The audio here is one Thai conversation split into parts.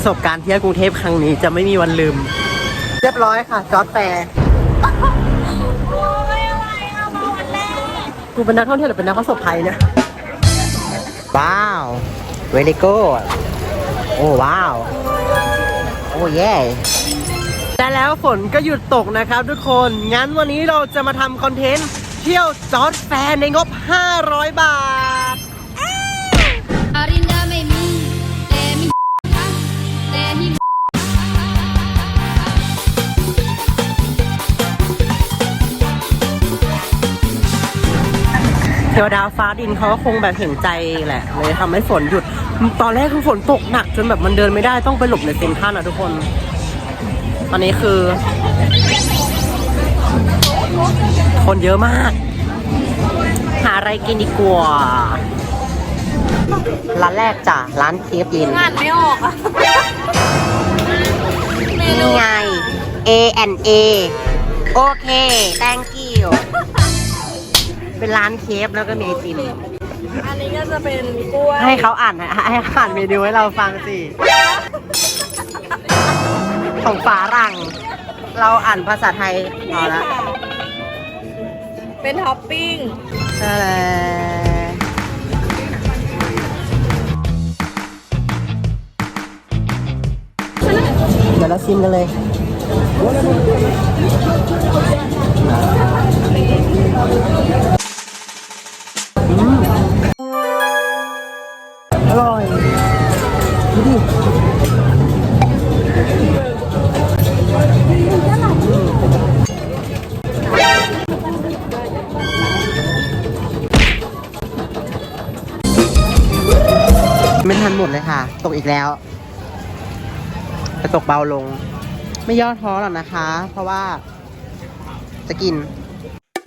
ประสบการณ์เที่ยวกรุงเทพครั้งนี้จะไม่มีวันลืม เรียบร้อยค่ะ จอร์ดแฟร์โอ้ยอะไรอะมาวันแรกกูเป็นนักท่องเที่ยวหรือเป็นนักประสบภัยเนี่ยว้าว เวลิโก้โอ้ว้าว โอ้เย่และแล้วฝนก็หยุดตกนะครับทุกคน งั้นวันนี้เราจะมาทำคอนเทนต์เที่ยวจอร์ดแฟร์ในงบ 500 บาท ทวดาฟ้าดินเขาก็คงแบบเห็นใจแหละเลยทำให้ฝนหยุด ตอนแรกคือฝนตกหนัก จนแบบมันเดินไม่ได้ต้องไปหลบในเซ็นทรัลนะทุกคน ตอนนี้คือ คนเยอะมาก หาอะไรกินดีกว่าร้านแรกจ้ะร้านเคฟยินอ่านไม่ออกอะนี่ไง A and A โอเค thank you เป็นร้านเคฟแล้วก็มีไอติมอันนี้ก็จะเป็นกล้วยให้เขาอ่านให้เขาอ่านเมนูให้เราฟังสิ ของฝารังเราอ่านภาษาไทยพอนี่ละค่ะเป็นท็อปปิ้งใช่แล้วเดี๋ยวเราชิมกันเลย ตกอีกแล้วแต่ตกเบาลง ไม่ย่อท้อหรอกนะคะ เพราะว่าจะกิน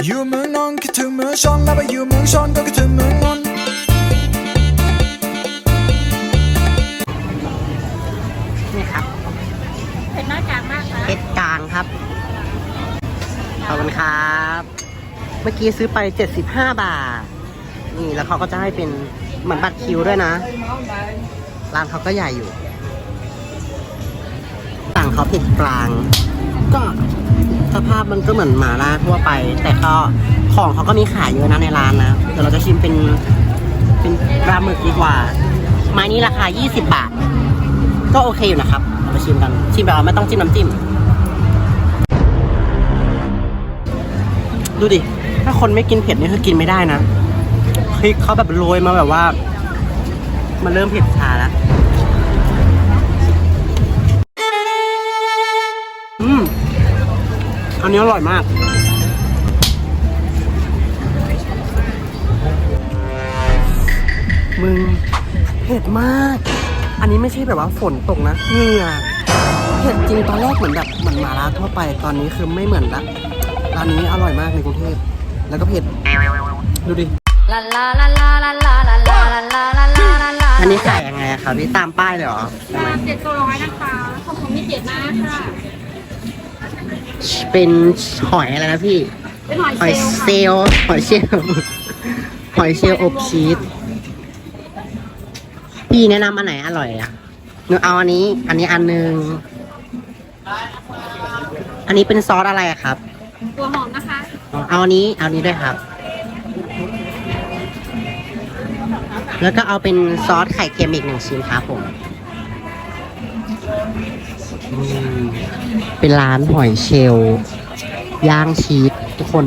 อยู่เมืองนอนคิดถึงเมืองชนแล้วไปอยู่เมืองชนก็คิดถึงเมืองนนท์นี่ครับเป็นหน้ากลางมากนะเพชรกลางครับ ขอบคุณครับ เมื่อกี้ซื้อไป 75 บาท นี่แล้วเขาก็จะให้เป็นเหมือนบัตรคิวด้วยนะ ร้านเขาก็ใหญ่อยู่สั่งเขาผ็ดกลาง ก็สภาพมันก็เหมือนหมาล่าทั่วไป แต่ก็ของเขาก็มีขายเยอะนะในร้านนะเดี๋ยวเราจะชิมเป็นเป็นปลาหมึกดีกว่า ไม้นี้ราคา 20 บาท ก็โอเคอยู่นะครับเรามาชิมกัน ชิมแบบไม่ต้องจิ้มน้ำจิ้ม ดูดิ ถ้าคนไม่กินเผ็ดนี่คือกินไม่ได้นะ พริกเขาแบบโรยมาแบบว่า มันเริ่มเผ็ดชาแล้ว นี้อร่อยมากมึงเผ็ดมาก อันนี้ไม่ใช่แบบว่าฝนตกนะเหงื่อเผ็ดจริงตอนแรกเหมือนแบบเหมือนหมาล่าทั่วไป ตอนนี้คือไม่เหมือนละร้านนี้อร่อยมากในกรุงเทพแล้วก็เผ็ดดูดิอันนี้ขายยังไงอะคะนี่ตามป้ายเลยเหรอ เจ็ดตัวร้อยนะคะของผมมีเจ็ดน้าค่ะ เป็นหอยอะไรนะพี่ เป็นหอยหอยเชลล์เซลล์หอยเชลล์หอยเชลล์อบชีสพี่แนะนำอันไหนอร่อยอะหนูเอาอันนี้ อันนี้อันหนึง อันนี้เป็นซอสอะไรอะครับ ตัวหอมนะคะเอาอันนี้ เอาอันนี้ด้วยครับ แล้วก็เอาเป็นซอสไข่เค็มอีกหนึ่งชิ้นครับผมอืม เป็นร้านหอยเชลล์ย่างชีสทุกคน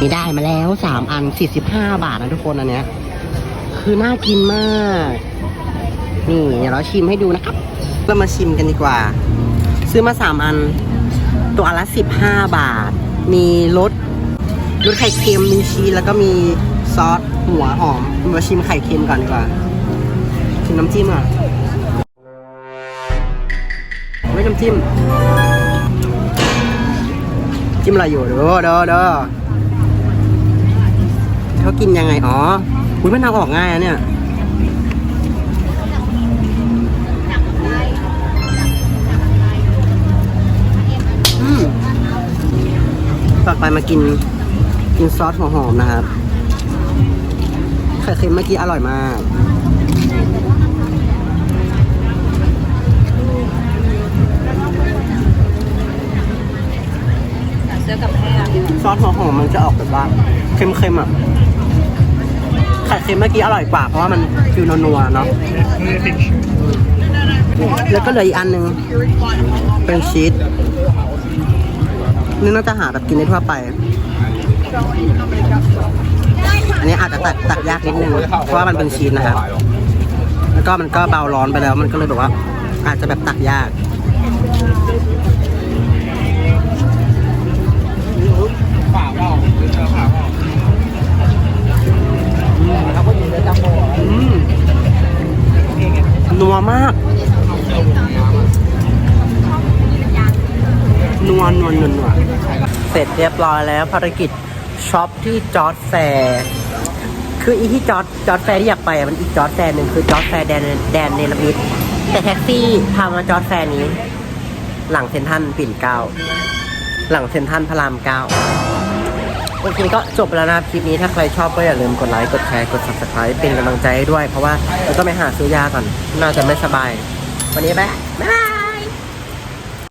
นี่ได้มาแล้วสามอันสี่สิบห้าบาทนะทุกคนอันเนี้ย คือน่ากินมาก นี่ เดี๋ยวเราชิมให้ดูนะครับ เรามาชิมกันดีกว่า ซื้อมาสามอัน ตัวอันละสิบห้าบาท มีรสรสไข่เค็มมีชีสแล้วก็มี ซอสหัวหอมมาชิมไข่เค็มก่อนดีกว่า ชิมน้ำจิ้มอะไม่น้ำจิ้ม จิ้มอะไรอยู่เด้อเด้อเด้อเขากินยังไง อ๋ออุ้ยมันเอาออกง่ายอะเนี่ยต่อไปมากินกินซอสหัวหอมนะครับ ข่เค็มเมื่อกี้อร่อยมาก เสื้อกับแม่ซอสหัวหอมมันจะออกแบบว่าเค็มๆอะไข่เค็มเมื่อกี้อร่อยกว่าเพราะว่ามันฟิวนัวๆเนาะแล้วก็เหลืออีกอันหนึ่งเป็นชีสนี่น่าจะหาแบบกินได้ทั่วไป อันนี้อาจจะตักตักยากนิดนึงเพราะว่ามันเป็นชีสนะครับแล้วก็มันก็เบาร้อนไปแล้ว มันก็เลยแบบว่า อาจจะแบบตักยากอืมนัวมากนัวนัวนัวนัวเสร็จเรียบร้อยแล้วภารกิจช็อปที่จอร์ดแฟร์ คืออีที่จอดจอดแฟร์ที่อยากไปอะมันอีกจอดแฟร์หนึ่งคือจอดแฟร์แดนแดนเนลมิดแต่แท็กซี่พามาจอดแฟร์นี้ หลังเซนทรัลปิ่นเก้าหลังเซนทรัลพระรามเก้าโอเคก็จบแล้วนะคลิปนี้ถ้าใครชอบก็อย่าลืมกดไลค์กดแชร์กด subscribe เป็นกำลังใจให้ด้วย เพราะว่าเราต้องไปหาซื้อยาก่อน น่าจะไม่สบาย วันนี้ไป